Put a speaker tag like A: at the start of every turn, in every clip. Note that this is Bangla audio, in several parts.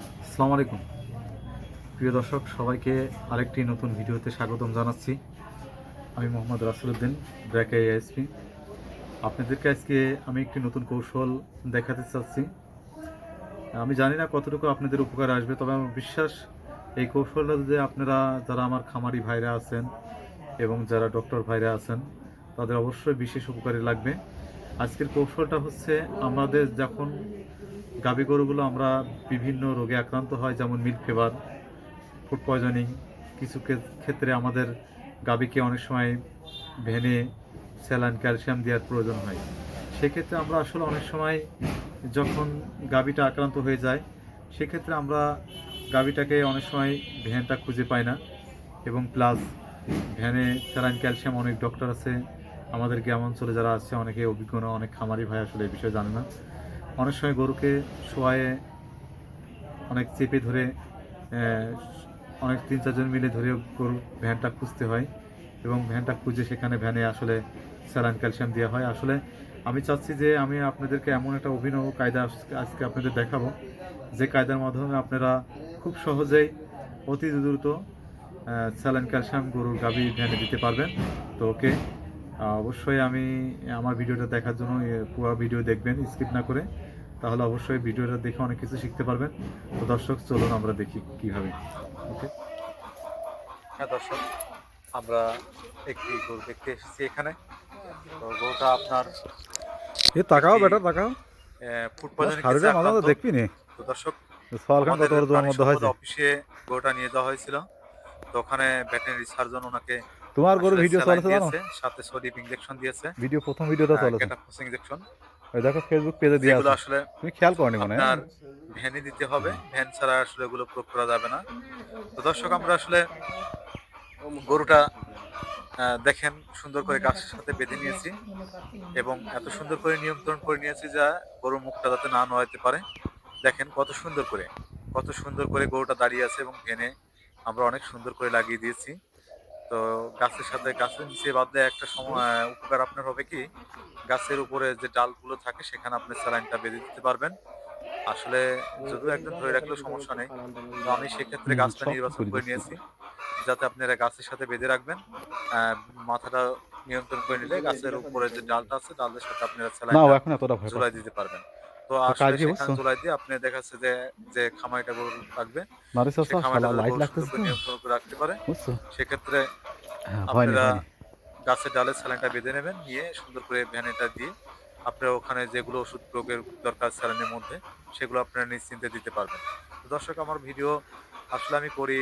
A: আসসালামু আলাইকুম। প্রিয় দর্শক, সবাইকে আরেকটি নতুন ভিডিওতে স্বাগতম জানাচ্ছি। আমি মোহাম্মদ রাসুলউদ্দিন, ব্র্যাক এএসপি আপনাদেরকে আজকে আমি একটি নতুন কৌশল দেখাতে চাচ্ছি। আমি জানি না কতটুকু আপনাদের উপকার আসবে, তবে আমার বিশ্বাস এই কৌশলটা যদি আপনারা, যারা আমার খামারি ভাইরা আছেন এবং যারা ডক্টর ভাইরা আছেন, তাদের অবশ্যই বিশেষ উপকারে লাগবে। আজকের কৌশলটা হচ্ছে, আমাদের যখন গাভী গরুগুলো আমরা বিভিন্ন রোগে আক্রান্ত হয়, যেমন মিল্ক ফিভার, ফুড পয়জনিং, কিছু ক্ষেত্রে আমাদের গাভীকে অনেক সময় ভেনে, স্যালাইন, ক্যালসিয়াম দেওয়ার প্রয়োজন হয়। সেক্ষেত্রে আমরা আসলে অনেক সময় যখন গাভীটা আক্রান্ত হয়ে যায়, সেক্ষেত্রে আমরা গাভীটাকে অনেক সময় ভ্যানটা খুঁজে পাই না এবং প্লাস ভ্যানে স্যালাইন, ক্যালসিয়াম অনেক ডক্টর আছে, আমাদের গ্রাম অঞ্চলে যারা আছে, অনেকে অভিজ্ঞ অনেক খামারি ভাই আসলে এই বিষয়ে জানে না। অনেক সময় গরুকে শোয়ায়ে অনেক চেপে ধরে অনেক তিন চারজন মিলে ধরে গরু ভ্যানটা খুঁজতে হয় এবং ভ্যানটা খুঁজে সেখানে ভ্যানে আসলে স্যালাইন ক্যালসিয়াম দেওয়া হয়। আসলে আমি চাচ্ছি যে আমি আপনাদেরকে এমন একটা অভিনব কায়দা আজ- আজকে আপনাদের দেখাবো। যে কায়দার মাধ্যমে আপনারা খুব সহজেই অতি দ্রুত স্যালাইন ক্যালসিয়াম গরুর গাভী ভ্যানে দিতে পারবেন। তো ওকে অবশ্যই আমি আমার ভিডিওটা দেখার জন্য পুরো ভিডিও দেখবেন, স্কিপ না করে। তাহলে অবশ্যই ভিডিওটা দেখে অনেক কিছু শিখতে পারবেন। তো দর্শক চলুন আমরা দেখি কীভাবে। ওকে। হ্যাঁ দর্শক আমরা একটি গরু দেখতে এসেছি এখানে। তো গরুটা আপনার
B: এ তাকাও বেটা তাকাও। দেখবি নে।
A: তো দর্শক অফিসে গরুটা নিয়ে যাওয়া হয়েছিল। তো ওখানে ভেটেরিনারি সার্জন ওনাকে
B: তোমার গরু ভিডিও চলেছে
A: সাথে ইনজেকশন দিয়েছে।
B: ভিডিও প্রথম ভিডিওটা চলেছে।
A: ইনজেকশন
B: ওই দেখো ফেসবুক পেজে দিয়ে আছে।
A: আসলে
B: তুমি খেয়াল করনি মনে হয়।
A: ভ্যানে দিতে হবে। ভ্যান ছাড়া আসলে এগুলো প্রয়োগ করা যাবে না। তো দর্শক আমরা আসলে গরুটা দেখেন সুন্দর করে গাছের সাথে বেঁধে নিয়েছি এবং এত সুন্দর করে নিয়ন্ত্রণ করে নিয়েছি যা গরুর মুখটা যাতে না নড়াইতে পারে। দেখেন কত সুন্দর করে কত সুন্দর করে গরুটা দাঁড়িয়ে আছে এবং ভেনে আমরা অনেক সুন্দর করে লাগিয়ে দিয়েছি। তো গাছের সাথে গাছের নিচে বাঁধলে একটা সময় উপকার আপনার হবে কি? গাছের উপরে যে ডালগুলো থাকে সেখানে আপনি স্যালাইনটা বেঁধে দিতে পারবেন। আসলে যদিও একজন ধরে রাখলেও সমস্যা নেই তো আমি সেক্ষেত্রে গাছটা নির্বাচন
B: করে
A: নিয়েছি যাতে আপনারা গাছের সাথে বেঁধে রাখবেন। আহ, মাথাটা নিয়ন্ত্রণ করে নিলে গাছের উপরে যে ডালটা আছে ডালের সাথে আপনারা স্যালাইন জুলাই দিতে পারবেন। তো আসলে সেখানে? জুলাই দিয়ে আপনি দেখা যাচ্ছে যে যে খামারিটা গরু রাখবে
B: লাইট লাগতেছে
A: রাখতে পারে। সেক্ষেত্রে
B: হ্যাঁ
A: আপনারা গাছের ডালে স্যালাইনটা বেঁধে নেবেন নিয়ে সুন্দর করে ভ্যানেটা দিয়ে আপনারা ওখানে যেগুলো ওষুধ প্রয়োগের দরকার স্যালাইনের মধ্যে সেগুলো আপনারা নিশ্চিন্তে দিতে পারবেন। দর্শক আমার ভিডিও আসলে আমি করি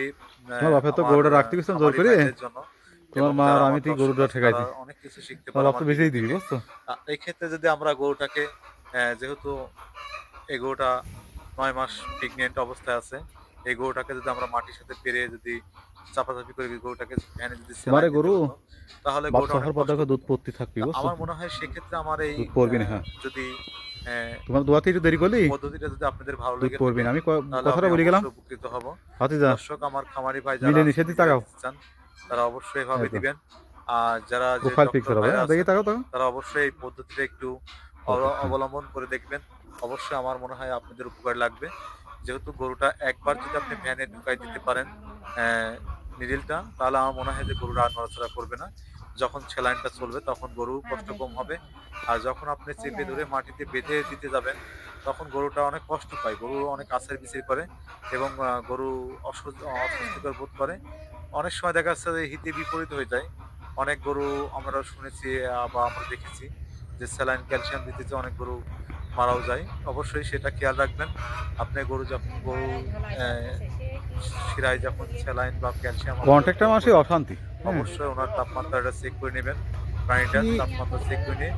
B: তো গরুটা রাখতে গেছিলাম জোর করে।
A: জন্য।
B: তোমার মা আর আমি তুই গরুটা ঠেকাই দিই।
A: অনেক কিছু শিখতে
B: তোমার
A: পারে
B: বাপ বেঁচেই দিবি বুঝছ?
A: এই ক্ষেত্রে যদি আমরা গরুটাকে যেহেতু এই গরুটা নয় মাস প্রেগনেন্ট অবস্থায় আছে এই গরুটাকে যদি আমরা মাটির সাথে পেরে যদি চাপাচাপি করে গরুটাকে ভ্যানে যদি
B: গরু?
A: তাহলে
B: বাপ
A: গরুটা
B: সফর
A: অনেক
B: পর
A: কষ্ট
B: দেখো দুধ। পড়তে থাকবি
A: আমার মনে হয় সেক্ষেত্রে আমার এই
B: পড়বি না, হ্যাঁ।
A: যদি
B: তোমার দোয়াতে একটু দেরি করলি?
A: পদ্ধতিটা যদি আপনাদের ভালো লেগে
B: আমি কথাটা বলে গেলাম।
A: উপকৃত হব। দর্শক আমার খামারি ভাই যারা সুবিধা
B: তাকাও।
A: তারা অবশ্যই এভাবে দিবেন। আর যারা যে
B: প্রোফাইল হ্যাঁ, দেখি তাকাও
A: তারা অবশ্যই এই পদ্ধতিটা একটু অবলম্বন করে দেখবেন। অবশ্যই আমার মনে হয় আপনাদের উপকার লাগবে। যেহেতু গরুটা একবার যদি আপনি ভ্যানে ঢুকাই দিতে পারেন নিডিলটা তাহলে আমার মনে হয় যে গরুটা আর নড়াচড়া করবে না। যখন সেলাইনটা চলবে তখন গরু কষ্ট কম হবে। আর যখন আপনি চেপে ধরে মাটিতে বেঁধে দিতে যাবেন তখন গরুটা অনেক কষ্ট পায়। গরু অনেক আছের বিচির করে এবং গরু অস্বস্তিকর বোধ করে। অনেক সময় দেখা যাচ্ছে যে হিতে বিপরীত হয়ে যায়। অনেক গরু আমরা শুনেছি বা আমরা দেখেছি যে স্যালাইন ক্যালসিয়াম দিতে যে অনেক গরু মারাও যায়। অবশ্যই সেটা খেয়াল রাখবেন। আপনি গরু যখন গরু শিরায় যখন স্যালাইন বা ক্যালসিয়াম
B: কন্ট্রাক্টর মাসে অশান্তি।
A: অবশ্যই ওনার তাপমাত্রাটা চেক করে নেবেন। প্রাণীটার তাপমাত্রা চেক করে নিয়ে